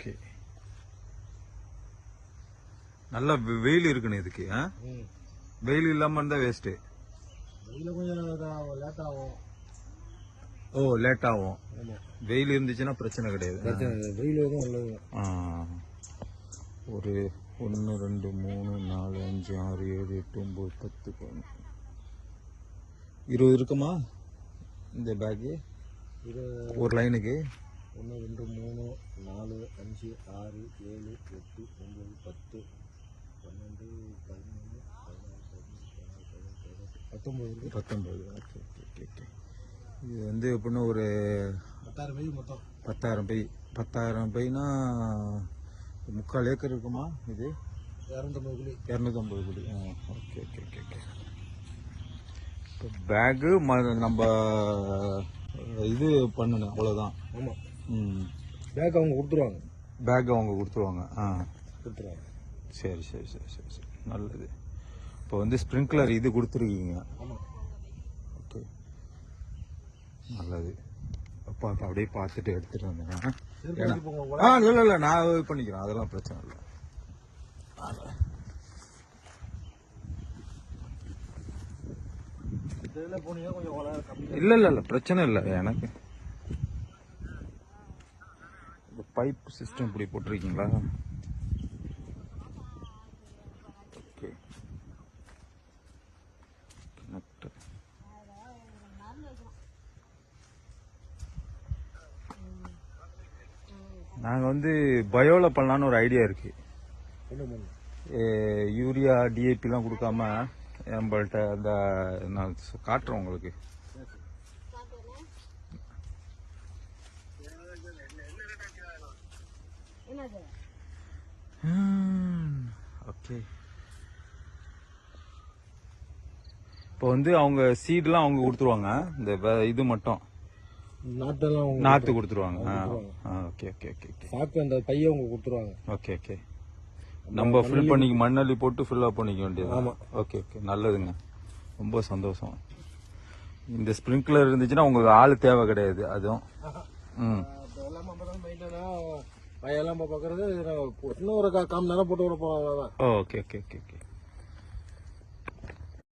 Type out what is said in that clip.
Okay. நல்லா வெயில் இருக்குண்ணே இதுக்கு வெயில் இல்லாம இருந்தா வேஸ்ட் ஓ லேட் ஆகும். வெயில் இருந்துச்சுன்னா பிரச்சனை கிடையாது. வெயில். ஒரு ஒன்று ரெண்டு மூணு நாலு அஞ்சு ஆறு ஏழு எட்டு ஒம்பது பத்து பதினொன்று இருபது இருக்குமா? இந்த பேக்கு ஒரு லைனுக்கு ஒன்று ரெண்டு மூணு நாலு அஞ்சு ஆறு ஏழு எட்டு ஒம்பது பத்து பன்னெண்டு பதிமூணு பதினாறு பதினஞ்சு பதினாறு பதினெட்டு பதினெட்டு. பத்தொம்பது இருக்கு. பத்தொன்பது. Okay okay okay okay. இது வந்து எப்படின்னா ஒரு பத்தாயிரம் பேர் மொத்தம். பத்தாயிரம் பை பத்தாயிரம் பைனா முக்கால் ஏக்கர் இருக்குமா இது? இரநூத்தம்பது குழி இரநூத்தம்பது கோடி. ஆ ஓகே ஓகே ஓகே ஓகே. இப்போ பேகு ம நம்ம இது பண்ணணும். அவ்வளோதான் ஆமாம் பேக் அவங்க கொடுத்துருவாங்க. பேக் அவங்க கொடுத்துருவாங்க. ஆ. கொடுத்துருவாங்க. சரி சரி சரி சரி சரி. நல்லது. இப்போ வந்து ஸ்ப்ரிங்க்லர் இது கொடுத்துருக்கீங்க. ஓகே. நல்லது. அப்பா அப்போ அப்படியே பார்த்துட்டு எடுத்துட்டு வந்தேன் ஆ? இல்லை இல்லை நான் இது பண்ணிக்கிறேன். அதெல்லாம் பிரச்சனை இல்லை. இல்லை இல்லை இல்லை. பிரச்சனை இல்லை. எனக்கு பைப் சிஸ்டம் இப்படி போட்டிருக்கீங்களா? ஓகே நாங்கள் வந்து பயோல பண்ணலான்னு ஒரு ஐடியா இருக்கு. ஒன்று மூணு ஏ, யூரியா டிஏபிலாம் கொடுக்காம நம்மள்ட்ட அந்த நான் காட்டுறேன் உங்களுக்கு. ஓகே இப்போ வந்து அவங்க சீட்லாம் அவங்க கொடுத்துருவாங்க. இந்த இது மட்டும். நாட்டெல்லாம் நாற்று கொடுத்துருவாங்க. ஓகே ஓகே ஓகே ஓகே சாக்கு அந்த பையை அவங்க கொடுத்துருவாங்க. ஓகே ஓகே நம்ம ஃபில் பண்ணிக்க மண்ணள்ளி போட்டு ஃபில் அப் பண்ணிக்க வேண்டியது ஆமா. ஓகே ஓகே நல்லதுங்க. ரொம்ப சந்தோஷம். இந்த ஸ்ப்ரிங்க்லர் இருந்துச்சுன்னா உங்களுக்கு ஆள் தேவை கிடையாது. அதுவும். ம். வயலாம் பையெல்லாம் பார்க்கறது இன்னும் ஒரு கா- நேரம் போட்டு விட போவாங்க ஓகே ஓகே ஓகே ஓகே